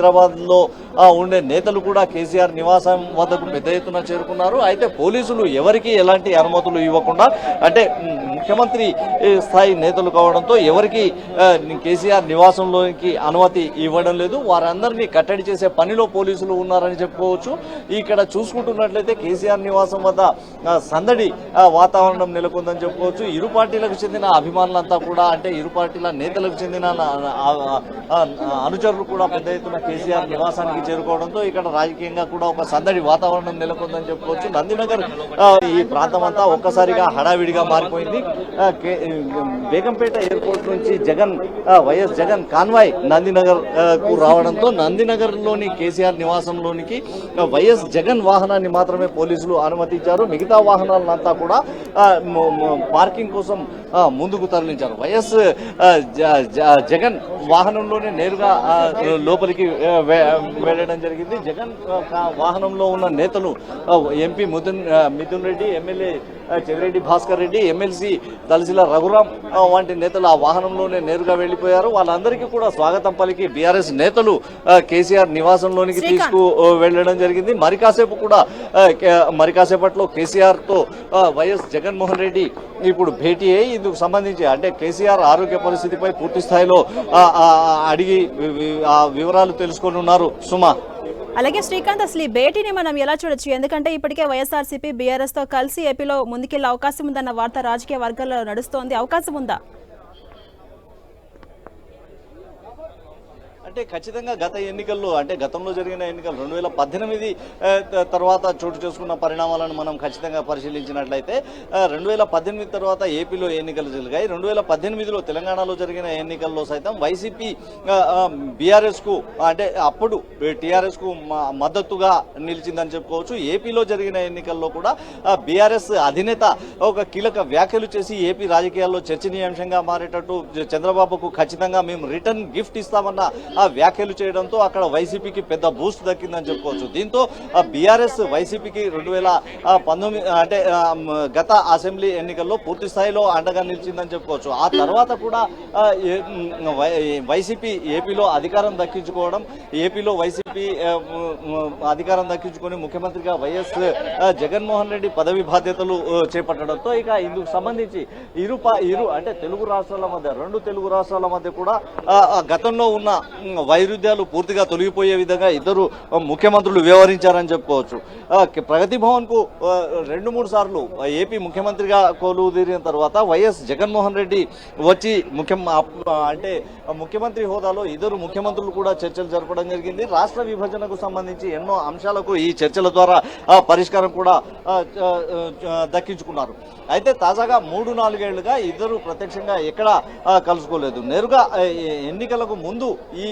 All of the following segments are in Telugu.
హైదరాబాద్లో ఉండే నేతలు కూడా కేసీఆర్ నివాసం వద్దకు పెద్ద ఎత్తున చేరుకున్నారు. అయితే పోలీసులు ఎవరికి ఎలాంటి అనుమతులు ఇవ్వకుండా అంటే ముఖ్యమంత్రి స్థాయి నేతలు కావడంతో ఎవరికి కేసీఆర్ నివాసంలోకి అనుమతి ఇవ్వడం లేదు. వారందరినీ కట్టడి చేసే పనిలో పోలీసులు ఉన్నారని చెప్పుకోవచ్చు. ఇక్కడ చూసుకుంటున్నట్లయితే కేసీఆర్ నివాసం వద్ద సందడి వాతావరణం నెలకొందని చెప్పుకోవచ్చు. ఇరు పార్టీలకు చెందిన అభిమానులంతా కూడా అంటే ఇరు పార్టీల నేతలకు చెందిన అనుచరులు కూడా పెద్ద ఎత్తున కేసీఆర్ నివాసానికి చేరుకోవడంతో ఇక్కడ రాజకీయంగా కూడా ఒక సందడి వాతావరణం నెలకొందని చెప్పుకోవచ్చు. నందినగర్ ఈ ప్రాంతం అంతా ఒక్కసారిగా హడావిడిగా మారిపోయింది. బేగంపేట ఎయిర్పోర్ట్ నుంచి జగన్ వైఎస్ జగన్ కాన్వాయ్ నందినగర్కు రావడంతో నందినగర్లోని కేసీఆర్ నివాసంలోనికి వైఎస్ జగన్ వాహనాన్ని మాత్రమే పోలీసులు అనుమతించారు. మిగతా వాహనాలంతా కూడా పార్కింగ్ కోసం ముందుకు తరలించారు. వైఎస్ జగన్ వాహనంలోనే నేరుగా లోపలికి వె- వెళ్ళడం జరిగింది. జగన్ వాహనంలో ఉన్న నేతలు MP Mithun Mithun Reddy MLA Chevireddy Bhaskar Reddy MLC Talasila Raghuram వంటి నేతలు ఆ వాహనంలోనే నేరుగా వెళ్ళిపోయారు వాళ్ళందరికీ కూడా స్వాగతం పలికి బీఆర్ఎస్ నేతలు కేసీఆర్ నివాసంలోనికి. తీసుకు వెళ్ళడం జరిగింది. మరి కాసేపు కూడా మరి కాసేపట్లో కేసీఆర్తో ఆ, వైఎస్ జగన్మోహన్ రెడ్డి ఇప్పుడు భేటీ అయ్యి ఇందుకు సంబంధించి అంటే కేసీఆర్ ఆరోగ్య పరిస్థితిపై పూర్తి స్థాయిలో అడిగి ఆ వివరాలు తెలుసుకొని ఉన్నారు. సుమా. అలాగే శ్రీకాంత్ అసలు ఈ భేటీని మనం ఎలా చూడొచ్చు? ఎందుకంటే ఇప్పటికే వైఎస్ఆర్సీపీ బీఆర్ఎస్తో కలిసి ఏపీలో ముందుకెళ్ళే అవకాశం ఉందన్న వార్త రాజకీయ వర్గాల్లో నడుస్తోంది. అవకాశం ఉందా? అంటే ఖచ్చితంగా గత ఎన్నికల్లో అంటే గతంలో జరిగిన ఎన్నికలు రెండు వేల పద్దెనిమిది తర్వాత చోటు చేసుకున్న పరిణామాలను మనం ఖచ్చితంగా పరిశీలించినట్లయితే రెండు వేల పద్దెనిమిది తర్వాత ఏపీలో ఎన్నికలు జరిగాయి. రెండు వేల పద్దెనిమిదిలో తెలంగాణలో జరిగిన ఎన్నికల్లో సైతం వైసీపీ బీఆర్ఎస్కు అంటే అప్పుడు టీఆర్ఎస్కు మద్దతుగా నిలిచిందని చెప్పుకోవచ్చు. ఏపీలో జరిగిన ఎన్నికల్లో కూడా బీఆర్ఎస్ అధినేత ఒక కీలక వ్యాఖ్యలు చేసి ఏపీ రాజకీయాల్లో చర్చనీయాంశంగా మారేటట్టు చంద్రబాబుకు ఖచ్చితంగా మేము రిటర్న్ గిఫ్ట్ ఇస్తామన్న ఆ వ్యాఖ్యలు చేయడంతో అక్కడ వైసీపీకి పెద్ద బూస్ట్ దక్కిందని చెప్పుకోవచ్చు. దీంతో బీఆర్ఎస్ వైసీపీకి రెండు వేల పంతొమ్మిది అంటే గత అసెంబ్లీ ఎన్నికల్లో పూర్తి స్థాయిలో అండగా నిలిచిందని చెప్పుకోవచ్చు. ఆ తర్వాత కూడా వైసీపీ ఏపీలో అధికారం దక్కించుకోవడం ఏపీలో వైసీపీ టీడీపీ అధికారం దక్కించుకొని ముఖ్యమంత్రిగా వైఎస్ జగన్మోహన్ రెడ్డి పదవి బాధ్యతలు చేపట్టడంతో ఇక ఇందుకు సంబంధించి ఇరు ఇరు అంటే తెలుగు రాష్ట్రాల మధ్య రెండు తెలుగు రాష్ట్రాల మధ్య కూడా గతంలో ఉన్న వైరుధ్యాలు పూర్తిగా తొలగిపోయే విధంగా ఇద్దరు ముఖ్యమంత్రులు వ్యవహరించారని చెప్పుకోవచ్చు. ప్రగతి భవన్కు రెండు మూడు సార్లు ఏపీ ముఖ్యమంత్రిగా కొలువు తీరిన తర్వాత వైఎస్ జగన్మోహన్ రెడ్డి వచ్చి ముఖ్యం అంటే ముఖ్యమంత్రి హోదాలో ఇద్దరు ముఖ్యమంత్రులు కూడా చర్చలు జరపడం జరిగింది. రాష్ట్ర విభజనకు సంబంధించి ఎన్నో అంశాలకు ఈ చర్చల ద్వారా పరిష్కారం కూడా దక్కించుకున్నారు. అయితే తాజాగా మూడు నాలుగేళ్ళుగా ఇద్దరు ప్రత్యక్షంగా ఎక్కడ కలుసుకోలేదు. నేరుగా ఎన్నికలకు ముందు ఈ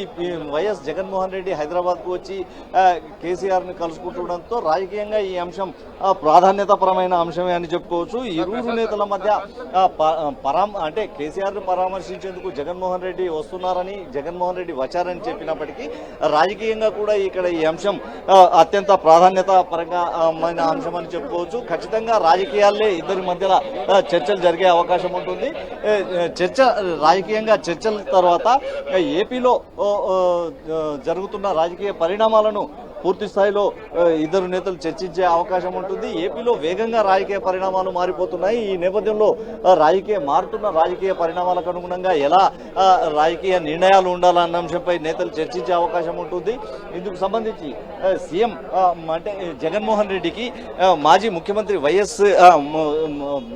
వైఎస్ జగన్మోహన్ రెడ్డి హైదరాబాద్కు వచ్చి కేసీఆర్ని కలుసుకుంటుండడంతో రాజకీయంగా ఈ అంశం ప్రాధాన్యతపరమైన అంశమే అని చెప్పుకోవచ్చు. ఇరువురు నేతల మధ్య ప- పరామ అంటే కేసీఆర్ను పరామర్శించేందుకు జగన్మోహన్ రెడ్డి వస్తున్నారని జగన్మోహన్ రెడ్డి వచ్చారని చెప్పినప్పటికీ రాజకీయంగా కూడా ఇక్కడ ఈ అంశం అత్యంత ప్రాధాన్యత పరంగా అంశం అని చెప్పుకోవచ్చు. ఖచ్చితంగా రాజకీయాలే ఇద్దరి మధ్యలో చర్చలు జరిగే అవకాశం ఉంటుంది. చర్చ రాజకీయంగా చర్చల తర్వాత ఏపీలో జరుగుతున్న రాజకీయ పరిణామాలను పూర్తి స్థాయిలో ఇద్దరు నేతలు చర్చించే అవకాశం ఉంటుంది. ఏపీలో వేగంగా రాజకీయ పరిణామాలు మారిపోతున్నాయి. ఈ నేపథ్యంలో రాజకీయ మారుతున్న రాజకీయ పరిణామాలకు అనుగుణంగా ఎలా రాజకీయ నిర్ణయాలు ఉండాలన్న అంశంపై నేతలు చర్చించే అవకాశం ఉంటుంది. ఇందుకు సంబంధించి సీఎం అంటే జగన్మోహన్ రెడ్డికి మాజీ ముఖ్యమంత్రి వైఎస్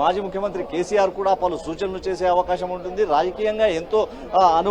మాజీ ముఖ్యమంత్రి కేసీఆర్ కూడా పలు సూచనలు చేసే అవకాశం ఉంటుంది. రాజకీయంగా ఎంతో అను